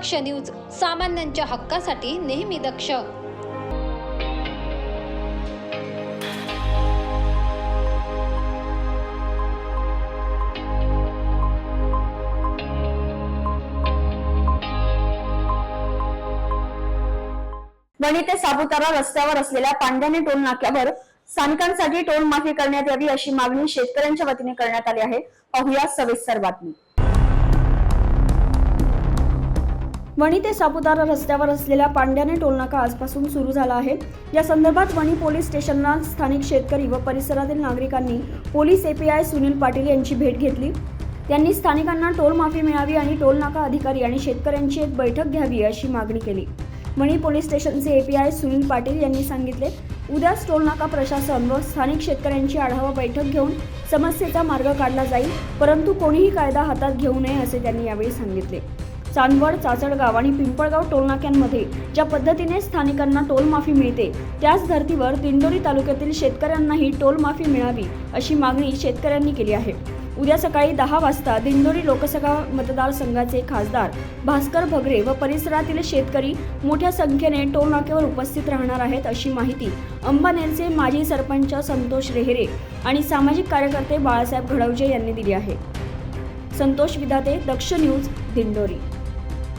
दक्ष news सामान्यांच्या हक्कासाठी नेहमी दक्ष. वणी ते सापुतारा रस्त्यावर असलेल्या पांड्याने टोल नाक्यावर स्थानिकांसाठी टोल माफी करण्यात यावी अशी मागणी शेतकऱ्यांच्या वतीने करण्यात आली आहे. पाहूया सविस्तर बातमी. वणी ते सापुतारा रस्त्यावर असलेल्या पांड्याने टोलनाका आजपासून सुरू झाला आहे. या संदर्भात वणी पोलीस स्टेशनला स्थानिक शेतकरी व परिसरातील नागरिकांनी पोलीस एपीआय सुनील पाटील यांची भेट घेतली. त्यांनी स्थानिकांना टोल माफी मिळावी आणि टोल नाका अधिकारी आणि शेतकऱ्यांची एक बैठक घ्यावी अशी मागणी केली. मणी पोलीस स्टेशनचे एपीआय सुनील पाटील यांनी सांगितले उद्याच टोल नाका प्रशासन व स्थानिक शेतकऱ्यांची आढावा बैठक घेऊन समस्येचा मार्ग काढला जाईल परंतु कोणीही कायदा हातात घेऊ नये असे त्यांनी यावेळी सांगितले. चांदवड चाचडगाव आणि पिंपळगाव टोलनाक्यांमध्ये ज्या पद्धतीने स्थानिकांना टोलमाफी मिळते त्याच धर्तीवर दिंडोरी तालुक्यातील शेतकऱ्यांनाही टोलमाफी मिळावी अशी मागणी शेतकऱ्यांनी केली आहे. उद्या सकाळी दहा वाजता दिंडोरी लोकसभा मतदारसंघाचे खासदार भास्कर भगरे व परिसरातील शेतकरी मोठ्या संख्येने टोलनाक्यावर उपस्थित राहणार आहेत अशी माहिती अंबानेरचे माजी सरपंच संतोष रेहरे आणि सामाजिक कार्यकर्ते बाळासाहेब घडवजे यांनी दिली आहे. संतोष विधाते दक्ष न्यूज दिंडोरी.